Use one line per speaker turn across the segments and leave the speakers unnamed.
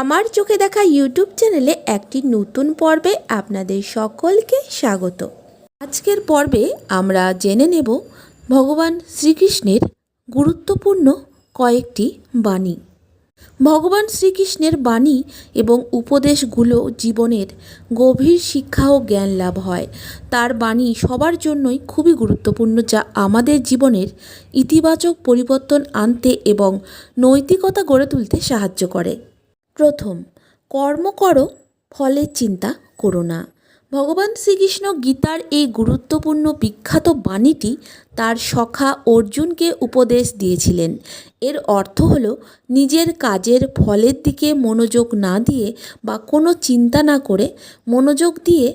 আমার চোখে দেখা ইউটিউব চ্যানেলে একটি নতুন পর্বে আপনাদের সকলকে স্বাগত। আজকের পর্বে আমরা জেনে নেব ভগবান শ্রীকৃষ্ণের গুরুত্বপূর্ণ কয়েকটি বাণী। ভগবান শ্রীকৃষ্ণের বাণী এবং উপদেশগুলো জীবনের গভীর শিক্ষা ও জ্ঞান লাভ হয়। তার বাণী সবার জন্যই খুবই গুরুত্বপূর্ণ যা আমাদের জীবনের ইতিবাচক পরিবর্তন আনতে এবং নৈতিকতা গড়ে তুলতে সাহায্য করে। প্রথম, কর্ম করো ফলের চিন্তা করো না। ভগবান শ্রীকৃষ্ণ গীতার এই গুরুত্বপূর্ণ বিখ্যাত বাণীটি তার সখা অর্জুনকে উপদেশ দিয়েছিলেন। এর অর্থ হল, নিজের কাজের ফলের দিকে মনোযোগ না দিয়ে বা কোনো চিন্তা না করে মনোযোগ দিয়ে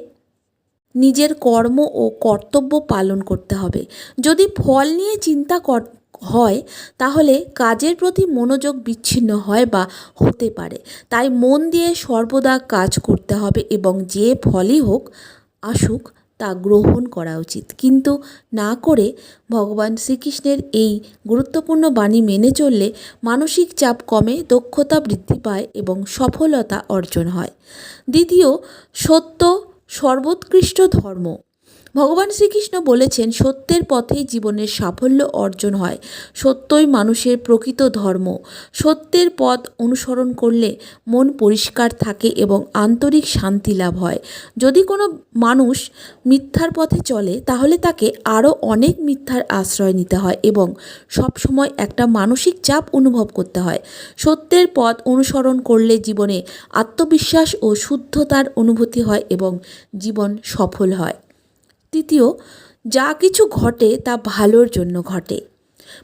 নিজের কর্ম ও কর্তব্য পালন করতে হবে। যদি ফল নিয়ে চিন্তা কর হয়, তাহলে কাজের প্রতি মনোযোগ বিচ্ছিন্ন হয় বা হতে পারে। তাই মন দিয়ে সর্বদা কাজ করতে হবে এবং যে ফলই হোক, আসুক, তা গ্রহণ করা উচিত। কিন্তু না করে ভগবান শ্রীকৃষ্ণের এই গুরুত্বপূর্ণ বাণী মেনে চললে মানসিক চাপ কমে, দক্ষতা বৃদ্ধি পায় এবং সফলতা অর্জন হয়। দ্বিতীয়, সত্য সর্বোৎকৃষ্ট ধর্ম। ভগবান শ্রীকৃষ্ণ বলেছেন, সত্যের পথেই জীবনের সাফল্য অর্জন হয়। সত্যই মানুষের প্রকৃত ধর্ম। সত্যের পথ অনুসরণ করলে মন পরিষ্কার থাকে এবং আন্তরিক শান্তি লাভ হয়। যদি কোনো মানুষ মিথ্যার পথে চলে, তাহলে তাকে আরও অনেক মিথ্যার আশ্রয় নিতে হয় এবং সবসময় একটা মানসিক চাপ অনুভব করতে হয়। সত্যের পথ অনুসরণ করলে জীবনে আত্মবিশ্বাস ও শুদ্ধতার অনুভূতি হয় এবং জীবন সফল হয়। তৃতীয়, যা কিছু ঘটে তা ভালোর জন্য ঘটে।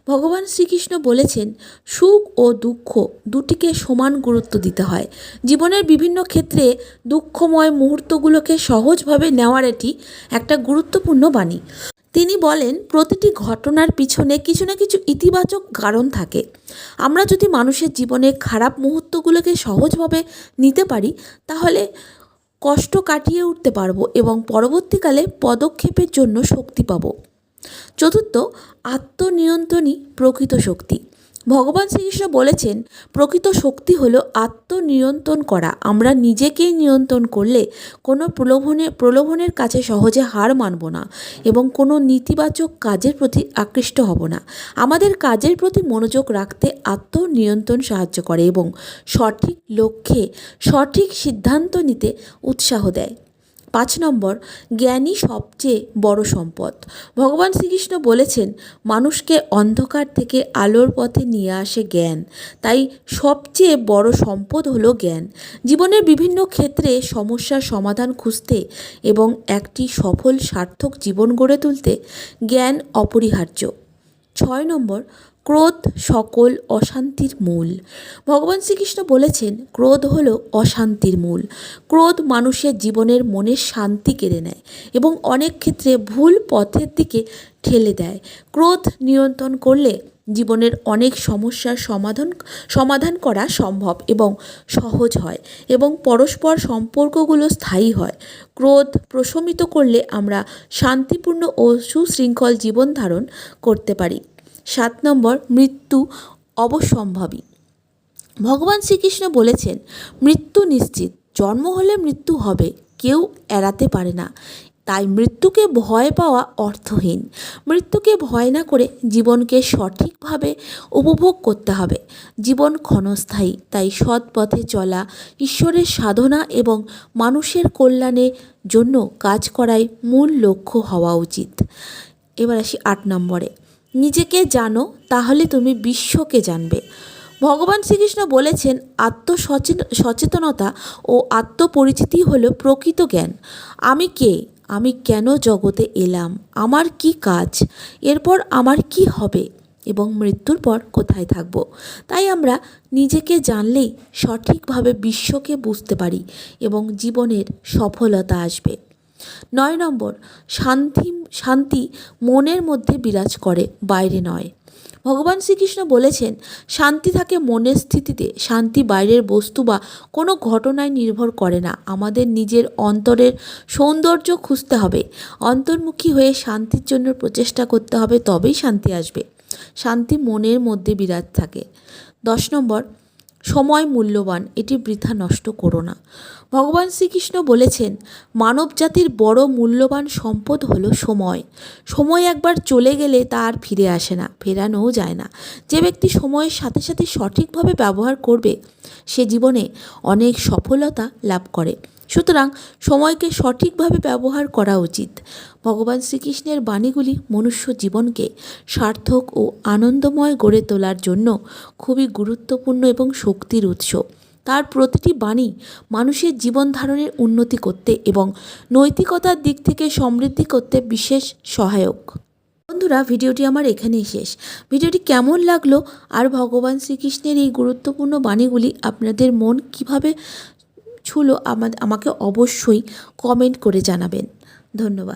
ভগবান শ্রীকৃষ্ণ বলেছেন, সুখ ও দুঃখ দুটিকে সমান গুরুত্ব দিতে হয়। জীবনের বিভিন্ন ক্ষেত্রে দুঃখময় মুহূর্তগুলোকে সহজভাবে নেওয়ার এটি একটা গুরুত্বপূর্ণ বাণী। তিনি বলেন, প্রতিটি ঘটনার পিছনে কিছু না কিছু ইতিবাচক কারণ থাকে। আমরা যদি মানুষের জীবনে খারাপ মুহূর্তগুলোকে সহজভাবে নিতে পারি, তাহলে কষ্ট কাটিয়ে উঠতে পারব এবং পরবর্তীকালে পদক্ষেপের জন্য শক্তি পাব। চতুর্থ আত্মনিয়ন্ত্রণই প্রকৃত শক্তি। ভগবান শ্রীকৃষ্ণ বলেছেন, প্রকৃত শক্তি হলো আত্মনিয়ন্ত্রণ করা। আমরা নিজেকেই নিয়ন্ত্রণ করলে কোনো প্রলোভনে, প্রলোভনের কাছে সহজে হার মানব না এবং কোনো নেতিবাচক কাজের প্রতি আকৃষ্ট হব না। আমাদের কাজের প্রতি মনোযোগ রাখতে আত্মনিয়ন্ত্রণ সাহায্য করে এবং সঠিক লক্ষ্যে সঠিক সিদ্ধান্ত নিতে উৎসাহ দেয়। পাঁচ নম্বর, জ্ঞানই সবচেয়ে বড় সম্পদ। ভগবান শ্রীকৃষ্ণ বলেছেন, মানুষকে অন্ধকার থেকে আলোর পথে নিয়ে আসে জ্ঞান। তাই সবচেয়ে বড় সম্পদ হলো জ্ঞান। জীবনের বিভিন্ন ক্ষেত্রে সমস্যার সমাধান খুঁজতে এবং একটি সফল সার্থক জীবন গড়ে তুলতে জ্ঞান অপরিহার্য। ছয় নম্বর ক্রোধ সকল অশান্তির মূল। ভগবান শ্রীকৃষ্ণ বলেছেন, ক্রোধ হল অশান্তির মূল। ক্রোধ মানুষের জীবনের মনের শান্তি কেড়ে নেয় এবং অনেক ক্ষেত্রে ভুল পথের দিকে ঠেলে দেয়। ক্রোধ নিয়ন্ত্রণ করলে জীবনের অনেক সমস্যার সমাধান সমাধান করা সম্ভব এবং সহজ হয় এবং পরস্পর সম্পর্কগুলো স্থায়ী হয়। ক্রোধ প্রশমিত করলে আমরা শান্তিপূর্ণ ও সুশৃঙ্খল জীবন ধারণ করতে পারি। সাত নম্বর, মৃত্যু অবশ্যম্ভাবী ভগবান শ্রীকৃষ্ণ বলেছেন, মৃত্যু নিশ্চিত। জন্ম হলে মৃত্যু হবে, কেউ এড়াতে পারে না। তাই মৃত্যুকে ভয় পাওয়া অর্থহীন। মৃত্যুকে ভয় না করে জীবনকে সঠিকভাবে উপভোগ করতে হবে। জীবন ক্ষণস্থায়ী, তাই সৎ পথে চলা, ঈশ্বরের সাধনা এবং মানুষের কল্যাণের জন্য কাজ করাই মূল লক্ষ্য হওয়া উচিত। এবার আসি আট নম্বরে। নিজেকে জানো, তাহলে তুমি বিশ্বকে জানবে। ভগবান শ্রীকৃষ্ণ বলেছেন আত্মসচেতন সচেতনতা ও আত্মপরিচিতি হলো প্রকৃত জ্ঞান। আমি কে? আমি কেন জগতে এলাম? আমার কি কাজ? এরপর আমার কি হবে? এবং মৃত্যুর পর কোথায় থাকব? তাই আমরা নিজেকে জানলেই সঠিকভাবে বিশ্বকে বুঝতে পারি এবং জীবনের সফলতা আসবে। নয় নম্বর, শান্তি শান্তি মনের মধ্যে বিরাজ করে, বাইরে নয়। ভগবান শ্রীকৃষ্ণ বলেছেন, শান্তি থাকে মনের স্থিতিতে, শান্তি বাইরের বস্তু বা কোনো ঘটনায় নির্ভর করে না। আমাদের নিজের অন্তরের সৌন্দর্য খুঁজতে হবে। অন্তর্মুখী হয়ে শান্তির জন্য প্রচেষ্টা করতে হবে, তবেই শান্তি আসবে। শান্তি মনের মধ্যে বিরাজ থাকে। দশ নম্বর সময় মূল্যবান, এটি বৃথা নষ্ট করো না। ভগবান শ্রীকৃষ্ণ বলেছেন মানব জাতির বড় মূল্যবান সম্পদ হলো সময়। সময় একবার চলে গেলে তা আর ফিরে আসে না, ফেরানোও যায় না। যে ব্যক্তি সময়ের সাথে সাথে সঠিকভাবে ব্যবহার করবে, সে জীবনে অনেক সফলতা লাভ করে। সুতরাং সময়কে সঠিকভাবে ব্যবহার করা উচিত। ভগবান শ্রীকৃষ্ণের বাণীগুলি মনুষ্য জীবনকে সার্থক ও আনন্দময় গড়ে তোলার জন্য খুবই গুরুত্বপূর্ণ এবং শক্তির উৎস। তার প্রতিটি বাণী মানুষের জীবন ধারণের উন্নতি করতে এবং নৈতিকতার দিক থেকে সমৃদ্ধি করতে বিশেষ সহায়ক। বন্ধুরা, ভিডিওটি আমার এখানেই শেষ। ভিডিওটি কেমন লাগল আর ভগবান শ্রীকৃষ্ণের এই গুরুত্বপূর্ণ বাণীগুলি আপনাদের মন কীভাবে ছুলো আমা- আমাকে অবশ্যই কমেন্ট করে জানাবেন। ধন্যবাদ।